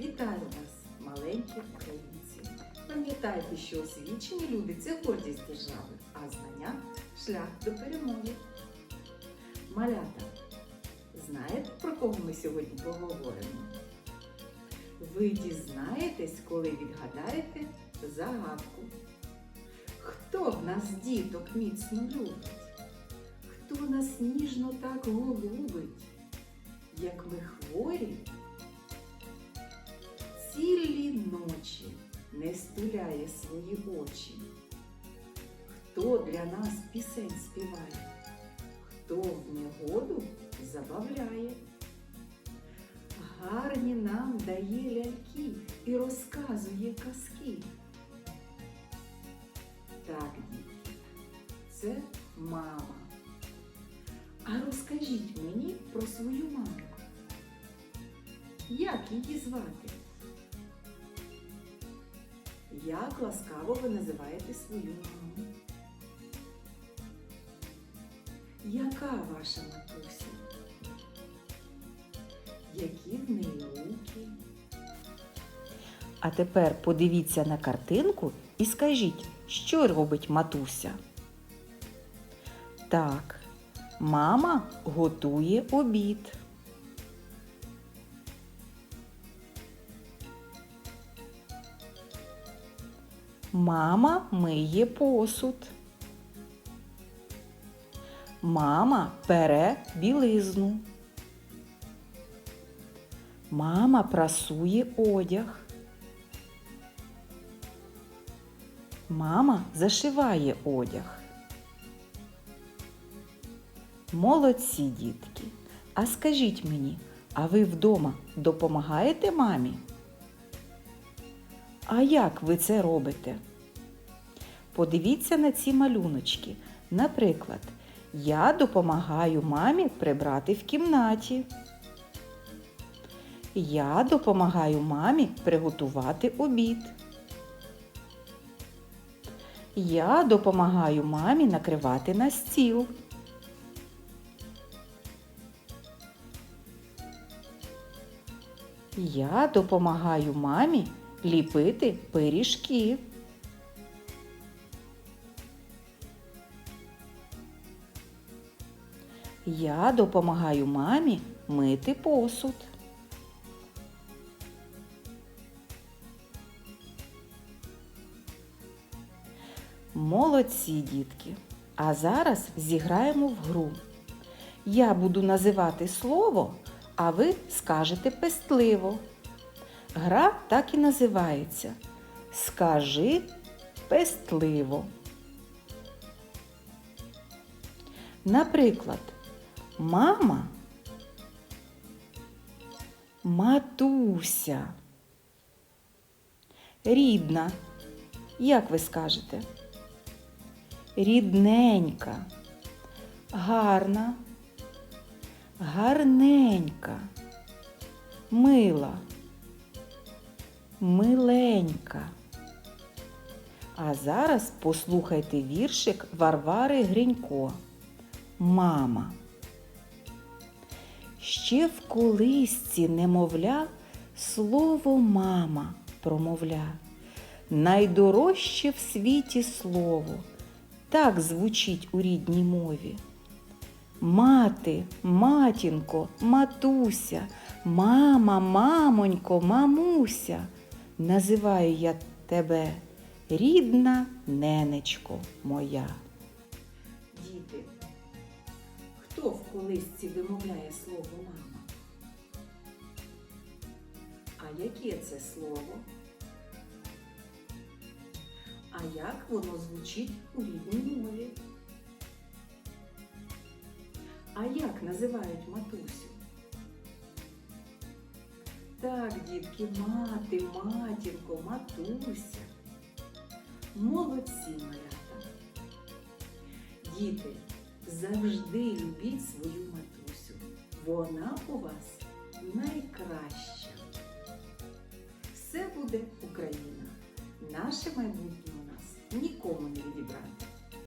Вітаю вас, маленькі українці! Пам'ятайте, що освічені люди це гордість держави, а знання шлях до перемоги. Малята, знаєте, про кого ми сьогодні поговоримо? Ви дізнаєтесь, коли відгадаєте загадку. Хто в нас діток міцно любить? Хто нас ніжно так голубить, як ми хворі? Цілі ночі не стуляє свої очі. Хто для нас пісень співає, хто в негоду забавляє. Гарні нам дає ляльки і розказує казки. Так, дітки, це мама. А розкажіть мені про свою маму. Як її звати? Як ласкаво ви називаєте свою маму? Яка ваша матуся? Які в неї руки? А тепер подивіться на картинку і скажіть, що робить матуся? Так, мама готує обід. Мама миє посуд. Мама пере білизну. Мама прасує одяг. Мама зашиває одяг. Молодці, дітки. А скажіть мені, а ви вдома допомагаєте мамі? А як ви це робите? Подивіться на ці малюночки. Наприклад, я допомагаю мамі прибрати в кімнаті. Я допомагаю мамі приготувати обід. Я допомагаю мамі накривати на стіл. Я допомагаю мамі ліпити пиріжки. Я допомагаю мамі мити посуд. Молодці, дітки. А зараз зіграємо в гру. Я буду називати слово, а ви скажете пестливо. Гра так і називається. Скажи пестливо. Наприклад, мама матуся. Рідна. Як ви скажете? Рідненька, гарна, гарненька, мила, миленька. А зараз послухайте віршик Варвари Гринько. Мама. Ще в колисці немовля слово мама промовля. Найдорожче в світі слово так звучить у рідній мові. Мати, матінко, матуся, мама, мамонько, мамуся. Називаю я тебе рідна ненечко моя. Діти, хто в колисці вимовляє слово мама? А яке це слово? А як воно звучить у рідній мові? А як називають матусю? Так, дітки, мати, матінко, матуся. Молодці малята. Діти, завжди любіть свою матусю. Вона у вас найкраща. Все буде Україна. Наше майбутнє у нас нікому не відібрати.